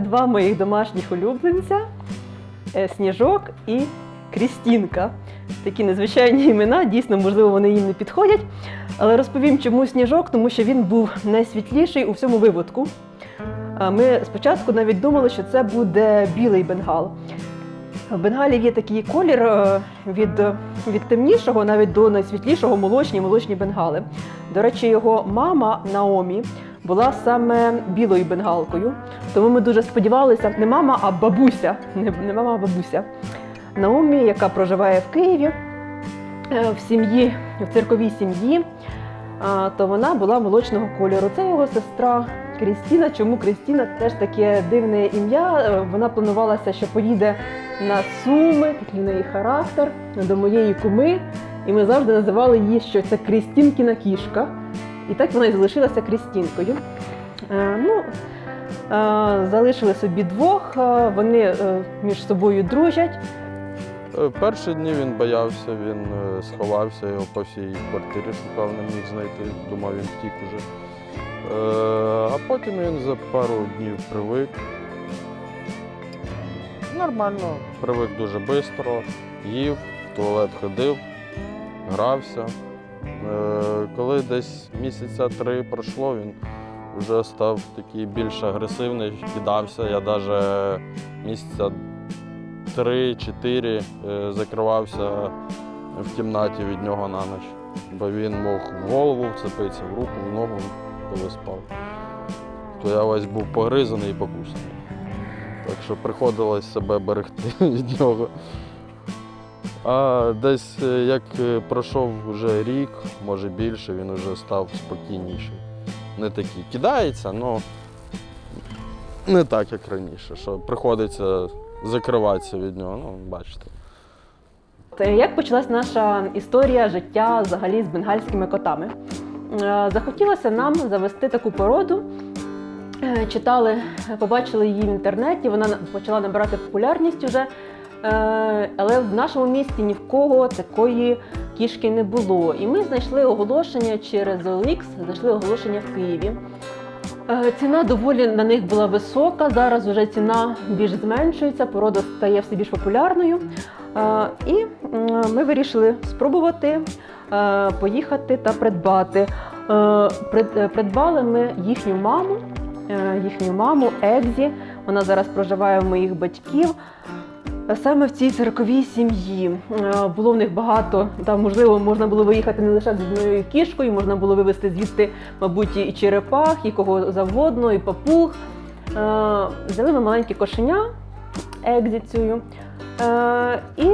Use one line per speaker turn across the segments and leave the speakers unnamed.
Два моїх домашніх улюбленця е, Сніжок і Крістінка. Такі незвичайні імена, дійсно, можливо, вони їм не підходять. Але розповім, чому сніжок, тому що він був найсвітліший у всьому виводку. Ми спочатку навіть думали, що це буде білий бенгал. В бенгалів є такий колір е, від, від темнішого навіть до найсвітлішого молочні молочні бенгали. До речі, його мама Наомі була саме білою бенгалкою. Тому ми дуже сподівалися, не мама, а бабуся. Не, не мама, а бабуся. Наомі, яка проживає в Києві е, в сім'ї, в церковій сім'ї, а, то вона була молочного кольору. Це його сестра Крістіна. Чому Крістіна теж таке дивне ім'я? Е, Вона планувалася, що поїде на Суми, такий в неї характер до моєї куми. І ми завжди називали її, що це Крістінкіна кішка. І так вона і залишилася Крістінкою. Е, Ну, е, залишили собі двох, е, вони між собою дружать.
Перші дні він боявся, він сховався, його по всій квартирі шукав, не міг знайти, думав, він втік уже. А потім він за пару днів привик. Нормально, привик дуже швидко, їв, в туалет ходив, грався. Е, Коли десь місяця три пройшло, він вже став такий більш агресивний, кидався. Я навіть місяця три-чотири е, закривався в кімнаті від нього на ніч. Бо він мог в голову вцепитися, в руку, в ногу, коли спав. То я весь був погризаний і покусаний. Так що приходилось себе берегти від нього. А десь е, як е, пройшов вже рік, може більше, він вже став спокійніший. Не такий кидається, але не так, як раніше, що приходиться закриватися від нього. Ну, бачите.
Е, Як почалась наша історія життя взагалі з бенгальськими котами? Захотілося нам завести таку породу. Читали, побачили її в інтернеті, вона почала набирати популярність уже. Е, Але в нашому місті ні в кого такої кішки не було. І ми знайшли оголошення через OLX, знайшли оголошення в Києві. Е, Ціна доволі на них була висока. Зараз вже ціна більш зменшується, порода стає все більш популярною. Е, І ми вирішили спробувати поїхати та придбати. Прид- Придбали ми їхню маму, їхню маму Екзі. Вона зараз проживає в моїх батьків. Саме в цій церковій сім'ї Е, було в них багато. Там можливо можна було виїхати не лише з однією кішкою, можна було вивезти звідти, мабуть, і черепах, і кого завгодно, і папуг. Е, Взяли ми маленьке кошеня екзіцію. Е, і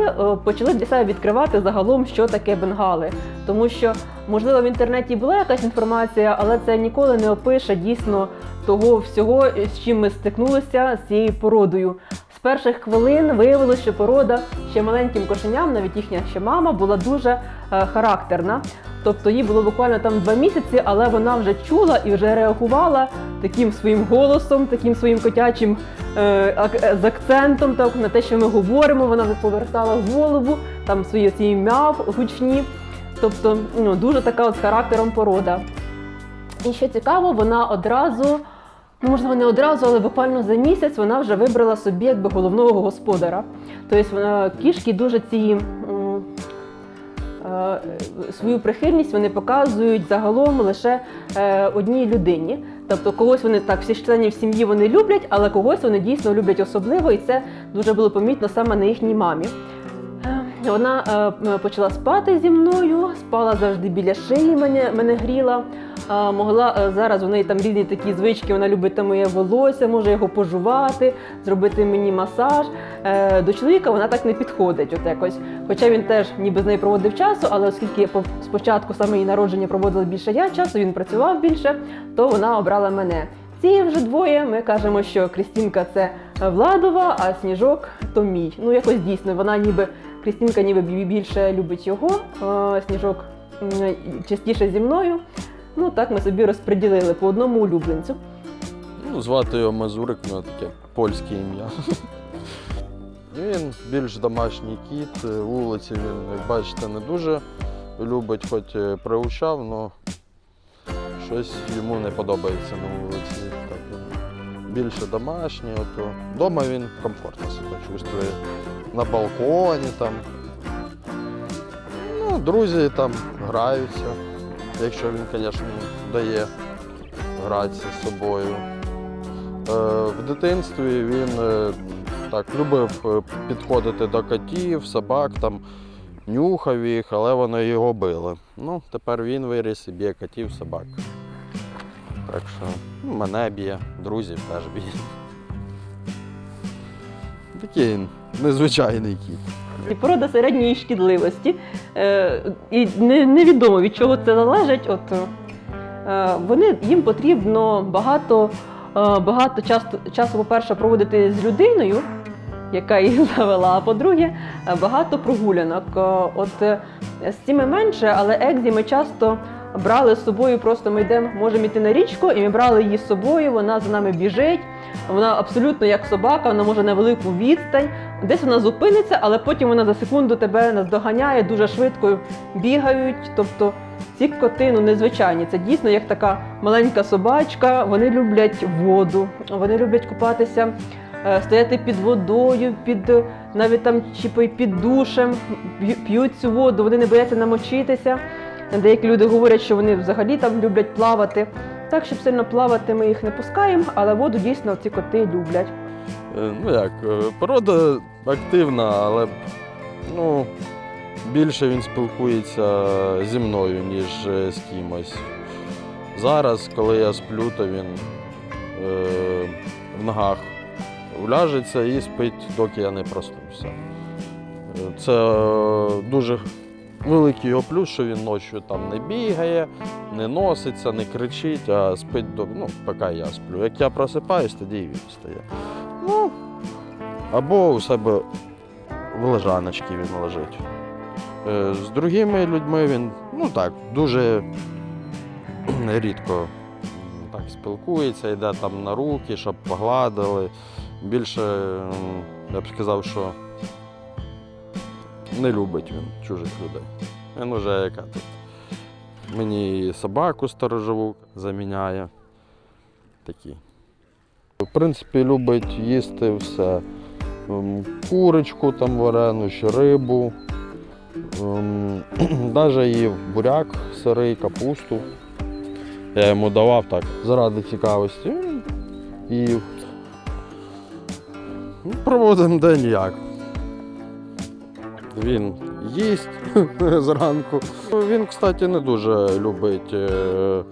почали для себе відкривати загалом, що таке бенгали. Тому що, можливо, в інтернеті була якась інформація, але це ніколи не опише дійсно того всього, з чим ми стикнулися з цією породою. Перших хвилин виявилося, що порода ще маленьким кошеням, навіть їхня ще мама, була дуже е, характерна. Тобто їй було буквально там два місяці, але вона вже чула і вже реагувала таким своїм голосом, таким своїм котячим е, е, з акцентом так, на те, що ми говоримо. Вона повертала голову, там свої ці мяв гучні. Тобто ну, дуже така от характером порода. І що цікаво, вона одразу, ну можливо, не одразу, але буквально за місяць вона вже вибрала собі якби головного господара. Тобто вона кішки дуже ці. е, Свою прихильність вони показують загалом лише е, одній людині. Тобто когось вони так, всіх членів сім'ї вони люблять, але когось вони дійсно люблять особливо, і це дуже було помітно саме на їхній мамі. Е, Вона почала спати зі мною, спала завжди біля шиї, мене, мене гріла. Могла е, зараз у неї там різні такі звички, вона любить там моє волосся, може його пожувати, зробити мені масаж. Е, До чоловіка вона так не підходить. От якось. Хоча він теж ніби з нею проводив часу, але оскільки по- спочатку саме її народження проводила більше я часу, він працював більше, то вона обрала мене. Ці вже двоє. Ми кажемо, що Крістінка це Владова, а Сніжок то мій. Ну якось дійсно, вона ніби Крістінка ніби більше любить його, Сніжок частіше зі мною. Ну так ми собі розподілили по одному улюбленцю.
Ну, звати його Мазурик, у нього таке польське ім'я. Він більш домашній кіт, е, вулиці він, як бачите, не дуже любить, хоч е, приучав, але щось йому не подобається на вулиці. Так, більше домашній. Ото. Дома він комфортно себе чувствує. На балконі там. Ну, друзі там граються, якщо він, звісно, дає гратися з собою. Е, В дитинстві він е, так любив е, підходити до котів, собак, там, нюхав їх, але вони його били. Ну, тепер він виріс і б'є котів, собак. Так що ну, мене б'є, друзів теж б'є. Такий незвичайний кіт.
І порода середньої шкідливості. Е, і невідомо від чого це залежить. От, е, вони, їм потрібно багато, е, багато часу, часу, по-перше, проводити з людиною, яка їх завела, а по-друге, багато прогулянок. От з цими менше, але екзі ми часто брали з собою, просто ми йдемо, можемо йти на річку, і ми брали її з собою, вона за нами біжить. Вона абсолютно як собака, вона може на велику відстань. Десь вона зупиниться, але потім вона за секунду тебе наздоганяє, дуже швидко бігають. Тобто ці коти ну, незвичайні. Це дійсно як така маленька собачка. Вони люблять воду, вони люблять купатися, е, стояти під водою, під навіть там чи під душем, п'ють цю воду, вони не бояться намочитися. Деякі люди говорять, що вони взагалі там люблять плавати. Так, щоб сильно плавати, ми їх не пускаємо, але воду дійсно ці коти люблять.
Е, Ну як, е, порода активна, але ну, більше він спілкується зі мною, ніж е, з кимось. Зараз, коли я сплю, то він е, в ногах уляжеться і спить, доки я не проснуся. Е, Це дуже великий його плюс, що він ночі там не бігає, не носиться, не кричить, а спить до, ну, поки я сплю. Як я просипаюсь, тоді і він встає. Ну, або у себе в лежаночці він лежить. Е, З другими людьми він, ну так, дуже рідко так спілкується, йде там на руки, щоб погладили. Більше, я б сказав, що не любить він чужих людей. Він уже яка тут. Мені і собаку сторожову заміняє. Такі. В принципі, любить їсти все. Ем, Курочку там варену, ще рибу. Навіть їв буряк, сирий, капусту. Я йому давав так, заради цікавості. Ну, Проводимо день як. Він їсть зранку. Він, кстати, не дуже любить е,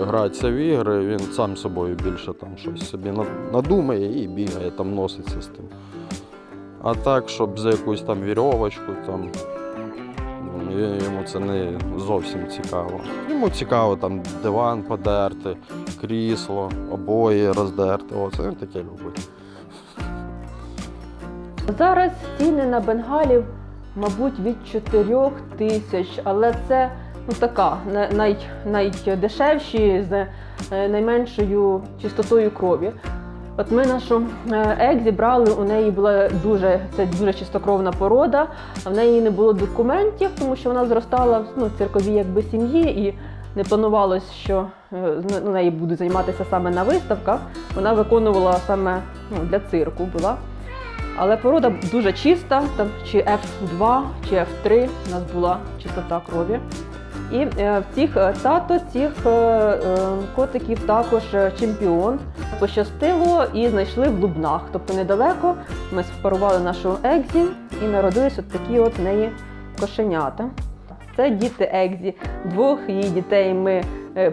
гратися в ігри, він сам собою більше там щось собі надумає і бігає, там носиться з тим. А так, щоб за якусь там вірьовочку, там, йому це не зовсім цікаво. Йому цікаво там диван подерти, крісло, обої роздерти. Оце він таке любить.
Зараз ціни на бенгалів, мабуть, від 4 тисяч, але це ну, така на- най, найдешевші з е, найменшою чистотою крові. От ми нашу е, екзі брали, у неї була дуже це дуже чистокровна порода, а в неї не було документів, тому що вона зростала ну, в цирковій якби сім'ї і не планувалось, що з нею будуть займатися саме на виставках. Вона виконувала саме ну, для цирку була. Але порода дуже чиста, там чи F2, чи F3 у нас була чистота крові. І е, в цих е, тато цих е, котиків також чемпіон. Пощастило і знайшли в Лубнах. Тобто недалеко ми спарували нашу Екзі і народились от такі от неї кошенята. Це діти Екзі. Двох її дітей ми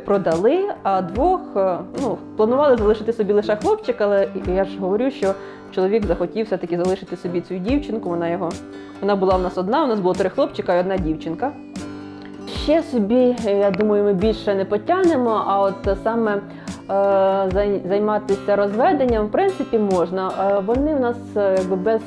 продали, а двох е, ну, планували залишити собі лише хлопчик, але я ж говорю, що чоловік захотів все-таки залишити собі цю дівчинку. Вона його вона була в нас одна, у нас було три хлопчика і одна дівчинка. Ще собі, е, я думаю, ми більше не потягнемо, а от саме е, займатися розведенням, в принципі, можна. Е, Вони в нас е, якби без,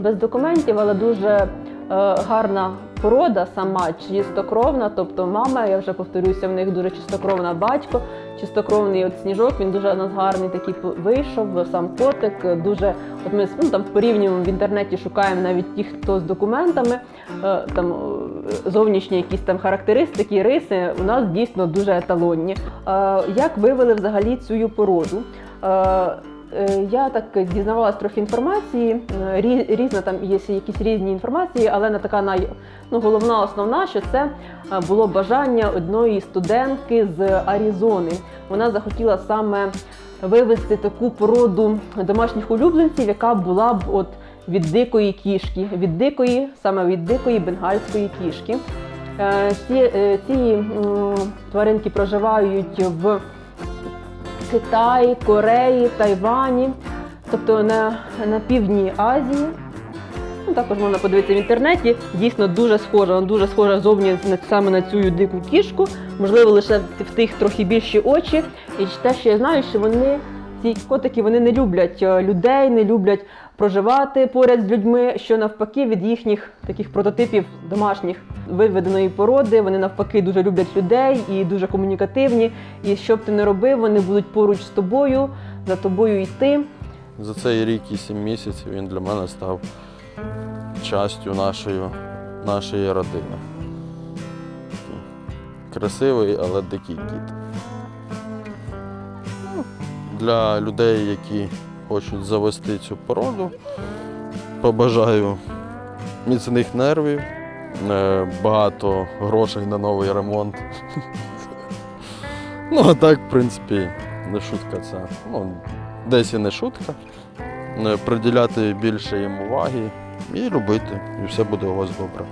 без документів, але дуже е, гарна порода сама, чистокровна. Тобто мама, я вже повторюся, в них дуже чистокровна батько, чистокровний от сніжок. Він дуже у нас гарний такий вийшов, сам котик. е, Дуже от ми ну, там порівнюємо в інтернеті, шукаємо навіть ті, хто з документами, е, там е, зовнішні якісь там характеристики, риси у нас дійсно дуже еталонні. Е, Як вивели взагалі цю породу? Е, Я так дізнавалась трохи інформації, е, різна там є якісь різні інформації, але на така най, ну, головна основна, що це е, було бажання одної студентки з Аризони. Вона захотіла саме вивести таку породу домашніх улюбленців, яка була б от від дикої кішки, від дикої, саме від дикої бенгальської кішки. Ці, ці тваринки проживають в Китаї, Кореї, Тайвані, тобто на, на півдні Азії. Ну, також можна подивитися в інтернеті. Дійсно дуже схожа, вона дуже схожа зовні саме на цю дику кішку. Можливо, лише в тих трохи більші очі. І те, що я знаю, що вони, ці котики, вони не люблять е, людей, не люблять проживати поряд з людьми, що навпаки від їхніх таких прототипів домашніх виведеної породи. Вони навпаки дуже люблять людей і дуже комунікативні. І що б ти не робив, вони будуть поруч з тобою, за тобою йти.
За цей рік і сім місяців він для мене став частю нашої, нашої родини. Красивий, але дикий кіт. Для людей, які хочуть завести цю породу, побажаю міцних нервів, е, багато грошей на новий ремонт. Ну, а так, в принципі, не шутка це. Ну, десь і не шутка. Е, Приділяти більше їм уваги і любити, і все буде у вас добре.